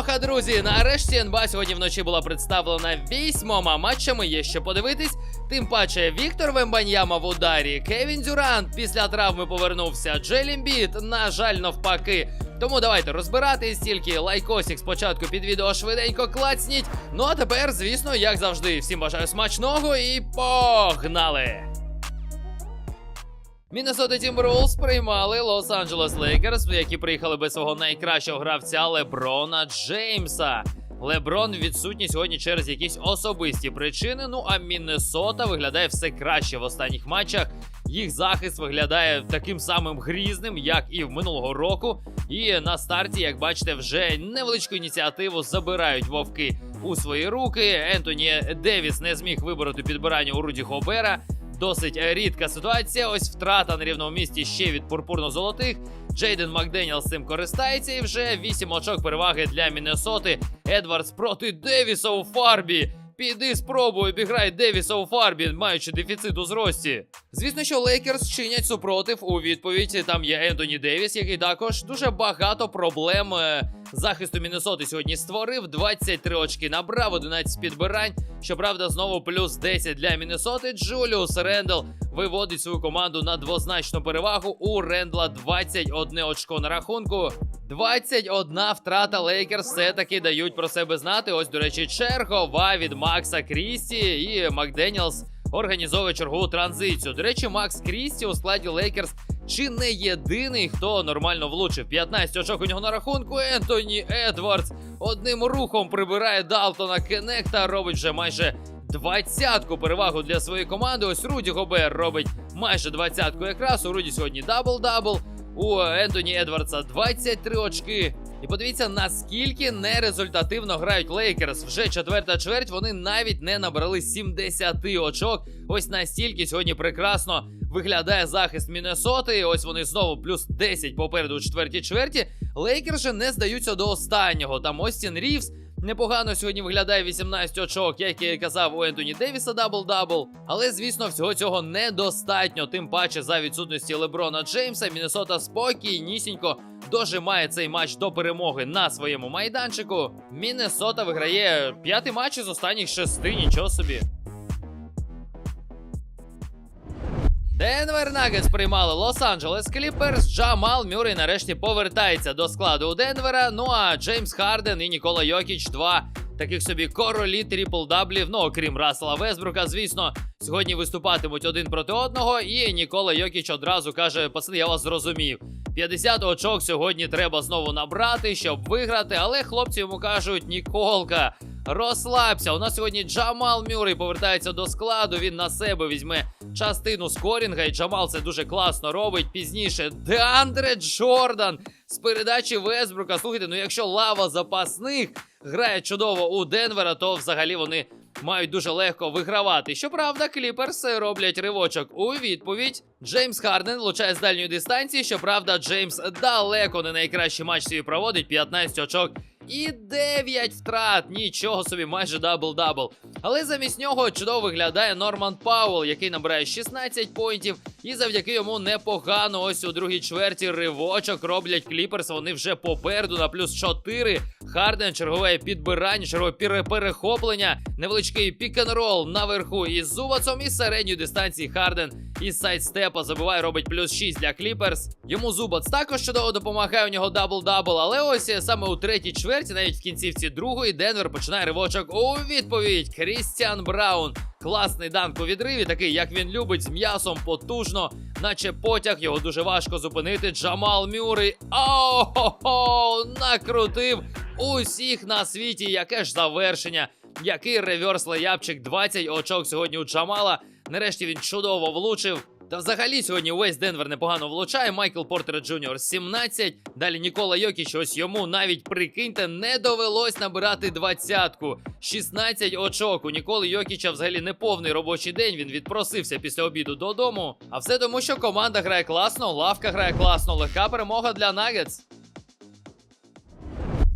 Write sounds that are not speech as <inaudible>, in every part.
Ха-ха, друзі! Нарешті НБА сьогодні вночі була представлена вісьмома матчами. Є що подивитись. Тим паче Віктор Вембаньяма в ударі, Кевін Дюрант після травми повернувся. Джелін Біт, на жаль, навпаки. Тому давайте розбиратись, тільки лайкосик спочатку під відео швиденько клацніть. Ну а тепер, звісно, як завжди, всім бажаю смачного і погнали! Міннесота Тімберлвулфс приймали Лос-Анджелес Лейкерс, які приїхали без свого найкращого гравця Леброна Джеймса. Леброн відсутній сьогодні через якісь особисті причини. Ну а Міннесота виглядає все краще в останніх матчах. Їх захист виглядає таким самим грізним, як і в минулого року. І на старті, як бачите, вже невеличку ініціативу забирають вовки у свої руки. Ентоні Девіс не зміг вибороти підбирання у Руді Гобера. Досить е, рідка ситуація. Ось втрата на рівному місці ще від пурпурно-золотих. Джейден Макденіел з цим користається і вже 8 очок переваги для Міннесоти. Едвардс проти Девіса у фарбі. Піди спробуй, обіграй Девіса у фарбі, маючи дефіцит у зрості. Звісно, що Лейкерс чинять супротив у відповідь. Там є Ентоні Девіс, який також дуже багато проблем е, захисту Міннесоти сьогодні створив. 23 очки набрав, 11 підбирань. Щоправда, знову плюс 10 для Міннесоти. Джуліус Рендл виводить свою команду на двозначну перевагу. У Рендла 21 очко на рахунку. 21 втрата Лейкерс все-таки дають про себе знати. Ось, до речі, чергова від Макса Крісті і Макденіелс організовує чергову транзицію. До речі, Макс Крісті у складі Лейкерс чи не єдиний, хто нормально влучив. 15 очок у нього на рахунку. Ентоні Едвардс одним рухом прибирає Далтона Кенекта, робить вже майже двадцятку перевагу для своєї команди. Ось Руді Гобер робить майже двадцятку якраз. У Руді сьогодні дабл-дабл. У Ентоні Едвардса 23 очки. І подивіться, наскільки нерезультативно грають Лейкерс. Вже четверта чверть. Вони навіть не набрали 70 очок. Ось настільки сьогодні прекрасно виглядає захист Міннесоти. Ось вони знову плюс 10 попереду у четвертій чверті. Лейкерс же не здаються до останнього. Там Остін Рівс. Непогано сьогодні виглядає 18 очок, як я і казав у Ентоні Девіса дабл-дабл. Але, звісно, всього цього недостатньо. Тим паче за відсутності Леброна Джеймса. Міннесота спокійнісінько дожимає цей матч до перемоги на своєму майданчику. Міннесота виграє п'ятий матч із останніх шести. Нічого собі. Денвер Нагетс приймали Лос-Анджелес Кліперс. Джамал Мюррей нарешті повертається до складу у Денвера. Ну а Джеймс Харден і Нікола Йокіч два таких собі королі трипл-даблів. Ну окрім Рассела Весбрука, звісно, сьогодні виступатимуть один проти одного. І Нікола Йокіч одразу каже: пацани, я вас зрозумів. 50 очок сьогодні треба знову набрати, щоб виграти. Але хлопці йому кажуть: Ніколка, розслабся. У нас сьогодні Джамал Мюррей повертається до складу. Він на себе візьме частину скорінга, і Джамал це дуже класно робить. Пізніше Деандре Джордан з передачі Весбрука. Слухайте, ну якщо лава запасних грає чудово у Денвера, то взагалі вони мають дуже легко вигравати. Щоправда, кліперси роблять ривочок у відповідь. Джеймс Харден влучає з дальньої дистанції. Щоправда, Джеймс далеко не найкращий матч свій проводить 15 очок. І 9 втрат. Нічого собі, майже дабл-дабл. Але замість нього чудово виглядає Норман Паул, який набирає 16 поінтів. І завдяки йому непогано ось у другій чверті ривочок роблять кліперс. Вони вже попереду на плюс 4. Харден, чергове підбирання, чергове перехоплення, невеличкий пік-н-рол наверху із Зубацом і середньої дистанції Харден із сайдстепа забиває, робить плюс 6 для кліперс. Йому Зубац також чудово допомагає у нього дабл-дабл. Але ось саме у третій чверті, навіть в кінцівці другої, Денвер починає ривочок у відповідь. Крістіан Браун. Класний данк у відриві, такий, як він любить, з м'ясом потужно, наче потяг, його дуже важко зупинити. Джамал Мюррей. О-хо-хо! Накрутив усіх на світі. Яке ж завершення? Який реверс леяпчик 20 очок сьогодні у Джамала. Нарешті він чудово влучив. Та взагалі сьогодні увесь Денвер непогано влучає. Майкл Портер Джуніор 17. Далі Нікола Йокіч, ось йому навіть прикиньте, не довелось набирати двадцятку. 16 очок. У Ніколи Йокіча взагалі не повний робочий день. Він відпросився після обіду додому. А все тому, що команда грає класно, лавка грає класно. Легка перемога для Нагетс.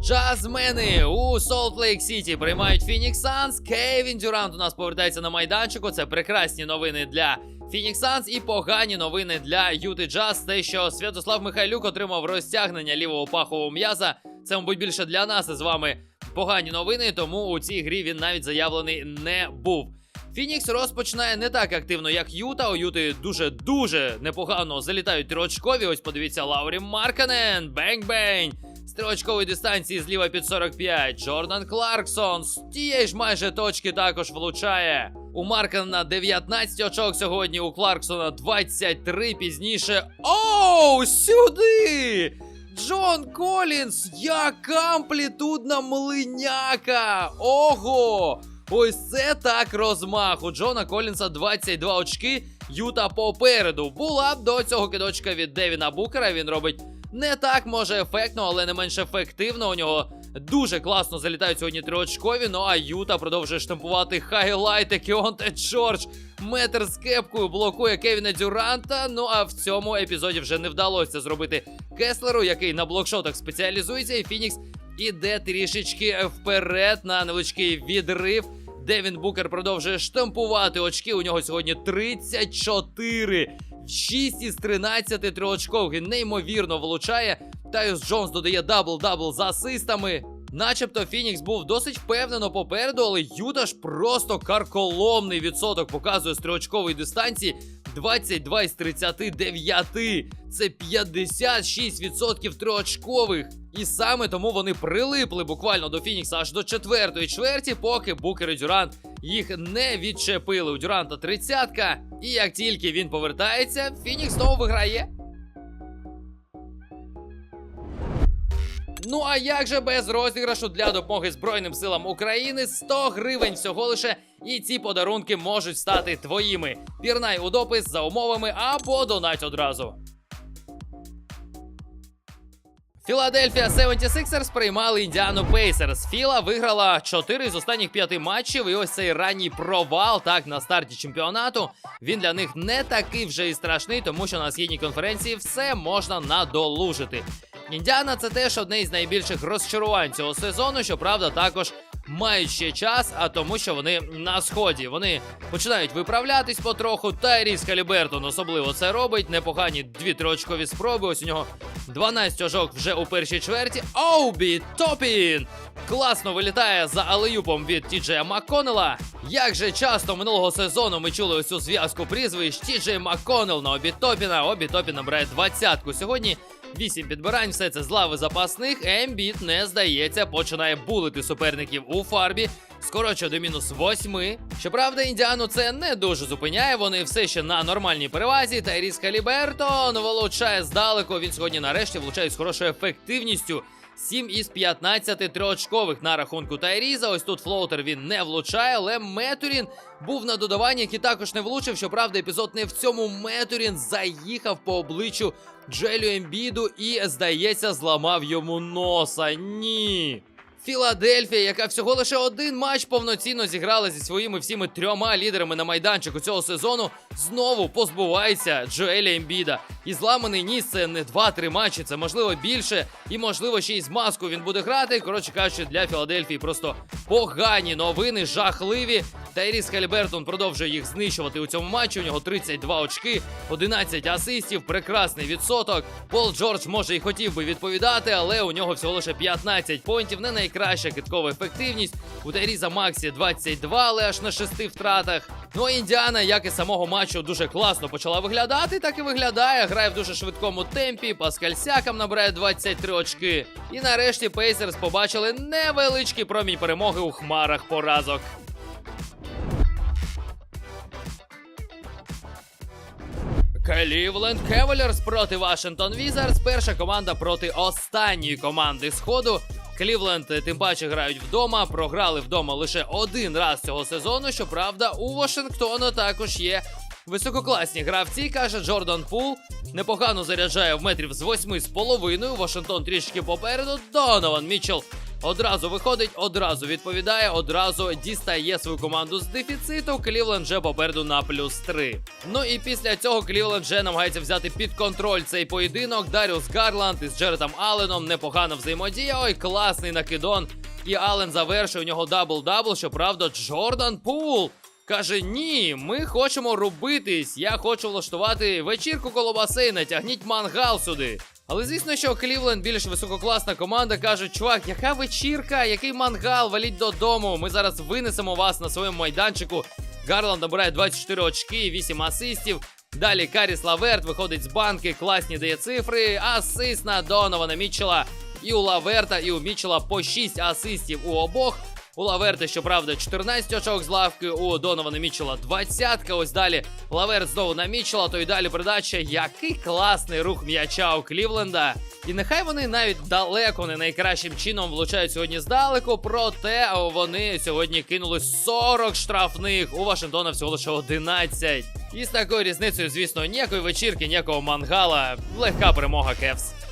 Джазмени у Солт Лейк Сіті приймають Фінікс Санс. Кевін Дюрант у нас повертається на майданчику. Це прекрасні новини для Фінікс Санс і погані новини для Юти Джаз. Те, що Святослав Михайлюк отримав розтягнення лівого пахового м'яза. це, мабуть, більше для нас з вами погані новини, тому у цій грі він навіть заявлений не був. Фінікс розпочинає не так активно, як Юта. У Юти дуже-дуже непогано залітають триочкові. Ось подивіться, Лаурі Марканен, бень-бень. З дистанції зліва під 45. Джордан Кларксон з тієї ж майже точки також влучає. У Марканена 19 очок сьогодні, у Кларксона 23 пізніше. Оу, сюди! Джон Колінс, яка амплітудна млиняка! Ого! Ось це так розмах. У Джона Колінса 22 очки. Юта попереду. Була до цього кидочка від Девіна Букера. Він робить не так, може, ефектно, але не менш ефективно. У нього дуже класно залітають сьогодні триочкові. Ну а Юта продовжує штампувати хайлайти. Кіонте Джордж. Метр з кепкою блокує Кевіна Дюранта. Ну а в цьому епізоді вже не вдалося зробити Кеслеру, який на блокшотах спеціалізується, і Фінікс іде трішечки вперед на невеличкий відрив. Девін Букер продовжує штампувати очки. У нього сьогодні 34. 6 із 13 триочкових. Він неймовірно влучає. Тайус Джонс додає дабл-дабл з асистами. Начебто Фінікс був досить впевнено попереду, але Юта ж просто карколомний відсоток показує з дистанції 22 із 39. Це 56% триочкових. І саме тому вони прилипли буквально до Фінікса аж до четвертої чверті, поки Букер і Дюрант їх не відчепили. У Дюранта тридцятка. І як тільки він повертається, Фінікс знову виграє. Ну а як же без розіграшу для допомоги Збройним силам України 100 гривень всього лише, і ці подарунки можуть стати твоїми. Пірнай у допис за умовами або донать одразу. Філадельфія 76ers приймали Індіану Пейсерс. Філа виграла 4 з останніх 5 матчів. І ось цей ранній провал так на старті чемпіонату. Він для них не такий вже і страшний, тому що на східній конференції все можна надолужити. Індіана це теж одне із найбільших розчарувань цього сезону. Щоправда, також мають ще час, а тому, що вони на сході. Вони починають виправлятись потроху. Тайріс Халібертон особливо це робить. Непогані дві триочкові спроби. Ось у нього 12 ожок вже у першій чверті. Оубі Топін! Класно вилітає за алеюпом від Тіджея Макконела. Як же часто минулого сезону ми чули ось цю зв'язку прізвищ Тіджей Макконел на Обі Топіна. Обі Топін набирає двадцятку сьогодні. Вісім підбирань, все це з лави запасних. Ембіт не здається, починає булити суперників у фарбі. Скорочує до мінус восьми. Щоправда, індіану це не дуже зупиняє. Вони все ще на нормальній перевазі. Тайріс Калібертон волочає здалеку. Він сьогодні нарешті влучає з хорошою ефективністю. 7 із 15 триочкових на рахунку Тайріза. Ось тут флоутер він не влучає, але Метурін був на додаванні, який також не влучив. Щоправда, епізод не в цьому Метурін заїхав по обличчю Джелю Ембіду і, здається, зламав йому носа. Ні. Філадельфія, яка всього лише один матч повноцінно зіграла зі своїми всіми трьома лідерами на майданчику цього сезону, знову позбувається Джоеля Ембіда. І зламаний ніс це не 2-3 матчі, це можливо більше, і можливо ще й з маску він буде грати. Коротше кажучи, для Філадельфії просто погані новини, жахливі. Тайріс Халібертон продовжує їх знищувати у цьому матчі. У нього 32 очки, 11 асистів, прекрасний відсоток. Пол Джордж може і хотів би відповідати, але у нього всього лише 15 понтів. Не найкраща киткова ефективність. У Тайріза Максі 22, але аж на 6 втратах. Ну а Індіана, як і самого матчу, дуже класно почала виглядати, так і виглядає. Грає в дуже швидкому темпі. Паскаль Сякам набирає 23 очки. І нарешті Пейсерс побачили невеличкий промінь перемоги у хмарах поразок. Клівленд Кевелерс проти Вашингтон Візардс. Перша команда проти останньої команди сходу. Клівленд е, тим паче грають вдома. Програли вдома лише один раз цього сезону. Щоправда, у Вашингтона також є висококласні гравці, каже Джордан Пул. Непогано заряджає в метрів з восьми з половиною. Вашингтон трішки попереду. Донован Мітчелл Одразу виходить, одразу відповідає, одразу дістає свою команду з дефіциту. Клівленд вже попереду на плюс 3. Ну і після цього Клівленд вже намагається взяти під контроль цей поєдинок. Даріус Гарланд із Джеретом Алленом непогано взаємодія. Ой, класний накидон. І Аллен завершує у нього дабл-дабл. Щоправда, Джордан Пул. Каже, ні, ми хочемо рубитись. Я хочу влаштувати вечірку коло басейна. Тягніть мангал сюди. Але звісно, що Клівленд більш висококласна команда кажуть, чувак, яка вечірка, який мангал, валіть додому. Ми зараз винесемо вас на своєму майданчику. Гарланд набирає 24 очки, 8 асистів. Далі Каріс Лаверт виходить з банки, класні дає цифри. Асист на Донована Мітчела. І у Лаверта, і у Мітчела по 6 асистів у обох. У Лаверта, щоправда, 14 очок з лавки, у Донована Мітчела 20. Ось далі Лаверт знову на Мітчела, то й далі передача. Який класний рух м'яча у Клівленда. І нехай вони навіть далеко не найкращим чином влучають сьогодні здалеку, проте вони сьогодні кинули 40 штрафних. У Вашингтона всього лише 11. І з такою різницею, звісно, ніякої вечірки, ніякого мангала. Легка перемога Кевс.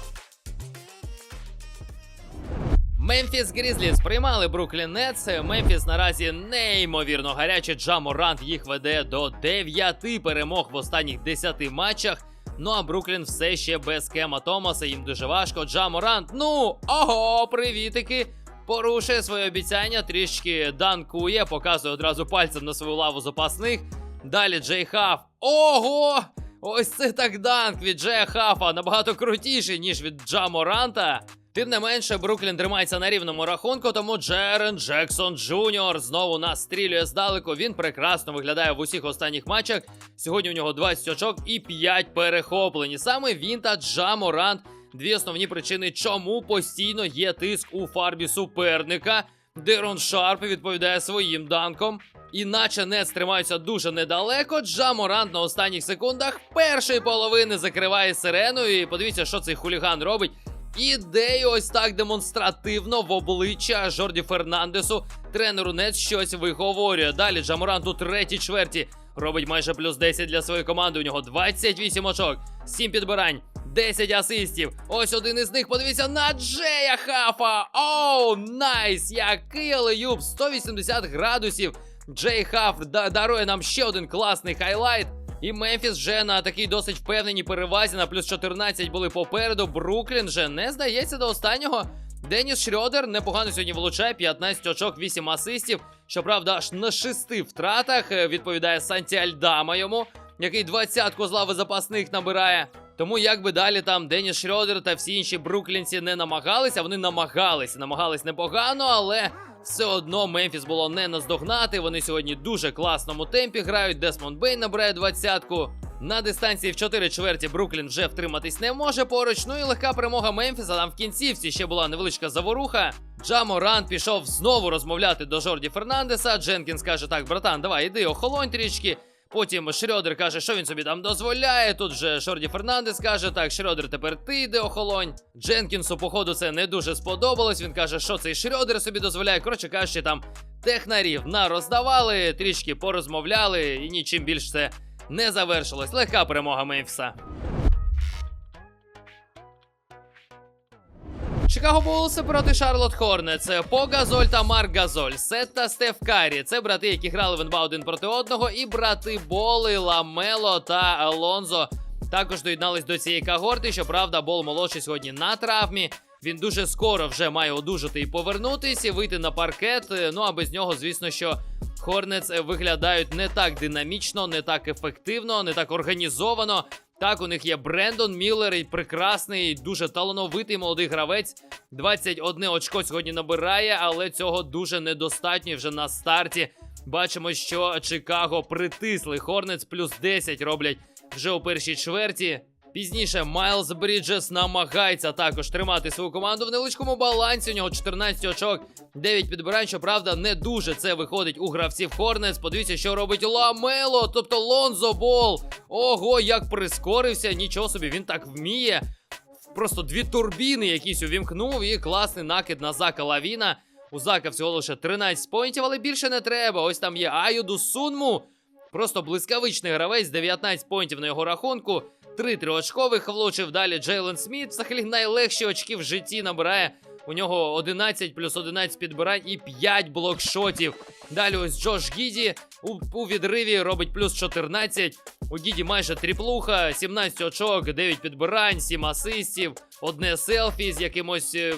Мемфіс Грізліс приймали Бруклін Нетс. Мемфіс наразі неймовірно гарячий. Джа Морант їх веде до 9 перемог в останніх 10 матчах. Ну а Бруклін все ще без Кема Томаса. Їм дуже важко. Джа Морант, ну ого, привітики. Порушує своє обіцяння, трішки данкує, показує одразу пальцем на свою лаву запасних. Далі Джей Хаф. Ого! Ось це так данк від Джея Хафа набагато крутіший, ніж від Джа Моранта. Тим не менше, Бруклін тримається на рівному рахунку, тому Джерен Джексон Джуніор знову нас стрілює здалеку. Він прекрасно виглядає в усіх останніх матчах. Сьогодні у нього 20 очок і 5 перехоплені. Саме він та Джа Морант дві основні причини, чому постійно є тиск у фарбі суперника. Дерон Шарп відповідає своїм данком. Іначе не тримаються дуже недалеко. Джа Морант на останніх секундах першої половини закриває сирену. І подивіться, що цей хуліган робить. Ідею ось так демонстративно в обличчя Жорді Фернандесу. Тренеру Нец щось виговорює. Далі Джаморан у третій чверті робить майже плюс 10 для своєї команди. У нього 28 очок, 7 підбирань. 10 асистів. Ось один із них. Подивіться на Джея Хафа. Оу, найс! Який алеюб! 180 градусів. Джей Хаф дарує нам ще один класний хайлайт. І Мемфіс вже на такій досить впевненій перевазі на плюс 14 були попереду. Бруклін же не здається до останнього. Деніс Шрьодер непогано сьогодні влучає 15 очок, 8 асистів. Щоправда, аж на шести втратах е, відповідає Санті Альдама йому, який двадцятку з лави запасних набирає. Тому як би далі там Деніс Шрьодер та всі інші бруклінці не намагалися, вони намагались, намагались непогано, але все одно Мемфіс було не наздогнати. Вони сьогодні дуже класному темпі грають. Десмон Бей набирає двадцятку. На дистанції в 4 чверті Бруклін вже втриматись не може поруч. Ну і легка перемога Мемфіса. Там в кінцівці ще була невеличка заворуха. Джамо Ран пішов знову розмовляти до Жорді Фернандеса. Дженкінс каже: Так, братан, давай іди охолонь трішки. Потім Шрьодер каже, що він собі там дозволяє. Тут же Шорді Фернандес каже: так, Шрьодер, тепер ти йди охолонь. Дженкінсу, походу, це не дуже сподобалось. Він каже, що цей Шрьодер собі дозволяє. Коротше кажучи, там технарів нароздавали, трішки порозмовляли, і нічим більш це не завершилось. Легка перемога Мемфіса. Чикаго Булси проти Шарлот Хорнетс. По Газоль та Марк Газоль, Сет та Стеф Карі. Це брати, які грали в НБА один проти одного, і брати Боли, Ламело та Алонзо також доєднались до цієї когорти. Щоправда, Бол молодший сьогодні на травмі. Він дуже скоро вже має одужати і повернутися, вийти на паркет. Ну а без нього, звісно, що Хорнец виглядають не так динамічно, не так ефективно, не так організовано. Так, у них є Брендон Міллер, і прекрасний, дуже талановитий молодий гравець. 21 очко сьогодні набирає, але цього дуже недостатньо вже на старті. Бачимо, що Чикаго притисли. Хорнець плюс 10 роблять вже у першій чверті. Пізніше Майлз Бріджес намагається також тримати свою команду в невеличкому балансі. У нього 14 очок, 9 підбирань. Щоправда, не дуже це виходить у гравців Хорнец. Подивіться, що робить Ламело, тобто Лонзо Бол. Ого, як прискорився! Нічого собі, він так вміє. Просто дві турбіни якісь увімкнув і класний накид на Зака Лавіна. У Зака всього лише 13 поінтів, але більше не треба. Ось там є Аюду Сунму. Просто блискавичний гравець, 19 поінтів на його рахунку. Три триочкових влучив. Далі Джейлен Сміт. Взагалі найлегші очки в житті набирає. У нього 11 плюс 11 підбирань і 5 блокшотів. Далі ось Джош Гіді у, у відриві робить плюс 14. У Гіді майже тріплуха, 17 очок, 9 підбирань, 7 асистів, одне селфі з якимось е,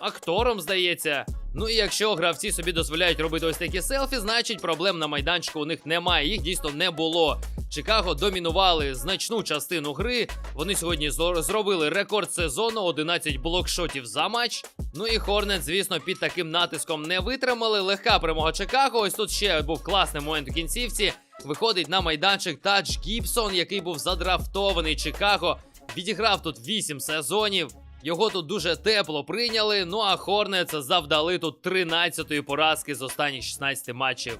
актором, здається. Ну і якщо гравці собі дозволяють робити ось такі селфі, значить проблем на майданчику у них немає. Їх дійсно не було. Чикаго домінували значну частину гри. Вони сьогодні зробили рекорд сезону 11 блокшотів за матч. Ну і Хорнет, звісно, під таким натиском не витримали. Легка перемога Чикаго. Ось тут ще був класний момент у кінцівці. Виходить на майданчик Тадж Гібсон, який був задрафтований Чикаго. Відіграв тут 8 сезонів. Його тут дуже тепло прийняли. Ну а Хорнец завдали тут 13-ї поразки з останніх 16 матчів.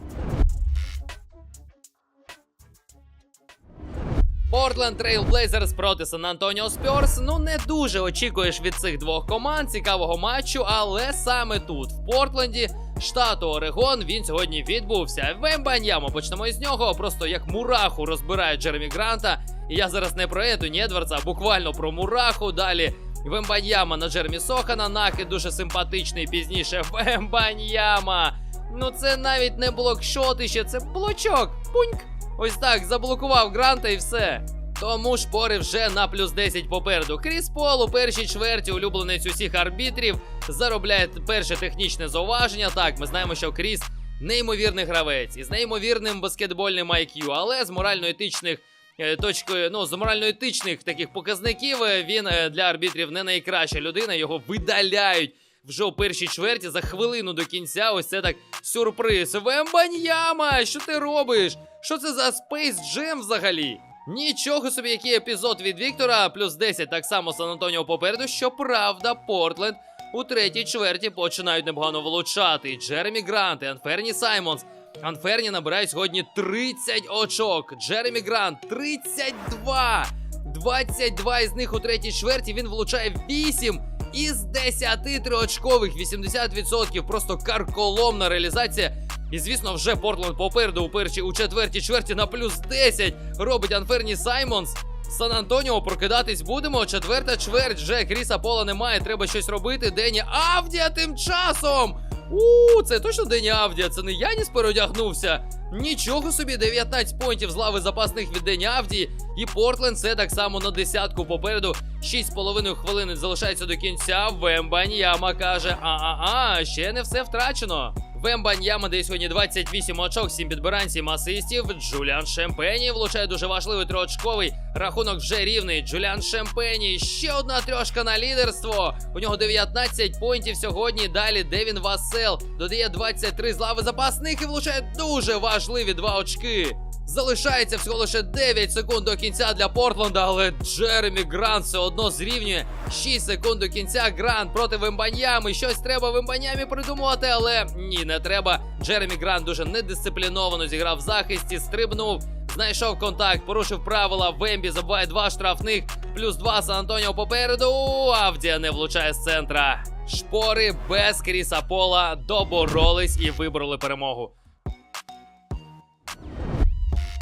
Портленд Трейл Блейзерс проти Сан Антоніо Спьорс. Ну не дуже очікуєш від цих двох команд цікавого матчу, але саме тут, в Портленді, штату Орегон, він сьогодні відбувся. Вембаньямо, почнемо із нього. Просто як мураху розбирає Джеремі Гранта. І я зараз не про Етоні Едвардса, а буквально про мураху. Далі Вембаньяма на Джеремі Сохана. Нахід дуже симпатичний пізніше. <laughs> Вембаньяма. Ну це навіть не блокшот іще, це блочок. Пуньк. Ось так заблокував Гранта і все. Тому шпори вже на плюс 10 попереду. Кріс Пол у першій чверті, улюбленець усіх арбітрів, заробляє перше технічне зауваження. Так, ми знаємо, що Кріс неймовірний гравець із неймовірним баскетбольним IQ, але з морально-етичних точкою, ну з морально-етичних таких показників е, він е, для арбітрів не найкраща людина. Його видаляють вже у першій чверті за хвилину до кінця. Ось це так сюрприз. Вембаньяма! Що ти робиш? Що це за Space Jam взагалі? Нічого собі, який епізод від Віктора, плюс 10 так само Сан Антоніо попереду. Щоправда, Портленд у третій чверті починають непогано влучати. Джеремі Грант Анферні Саймонс. Анферні набирають сьогодні 30 очок. Джеремі Грант 32. 22 із них у третій чверті. Він влучає 8 із 10 триочкових, 80%. Просто карколомна реалізація. І звісно, вже Портленд попереду у першій у четвертій чверті на плюс 10 робить Анферні Саймонс. Сан Антоніо прокидатись будемо. Четверта чверть вже Кріса Пола немає. Треба щось робити. Дені Авдія тим часом. У, це точно Дені Авдія. Це не Яніс переодягнувся. Нічого собі, 19 понтів з лави запасних від Дені Авдії. І Портленд це так само на десятку попереду. 6,5 хвилини залишається до кінця. Вембаньяма каже: а-а-а, ще не все втрачено. Вембаньяма дає сьогодні 28 очок, 7 підбирань, 7 асистів. Джуліан Шемпені влучає дуже важливий троочковий Рахунок вже рівний. Джуліан Шемпені. Ще одна трьошка на лідерство. У нього 19 поінтів сьогодні. Далі Девін Васел додає 23 з лави запасних і влучає дуже важливі два очки. Залишається всього лише 9 секунд до кінця для Портленда, але Джеремі Грант все одно зрівнює 6 секунд до кінця. Грант проти Вембаньями. Щось треба Вембаньямі придумувати, але ні, не треба. Джеремі Грант дуже недисципліновано зіграв в захисті, стрибнув, знайшов контакт, порушив правила. Вембі забуває два штрафних, плюс два Сан Антоніо попереду. Авдія не влучає з центра. Шпори без Кріса Пола доборолись і вибороли перемогу.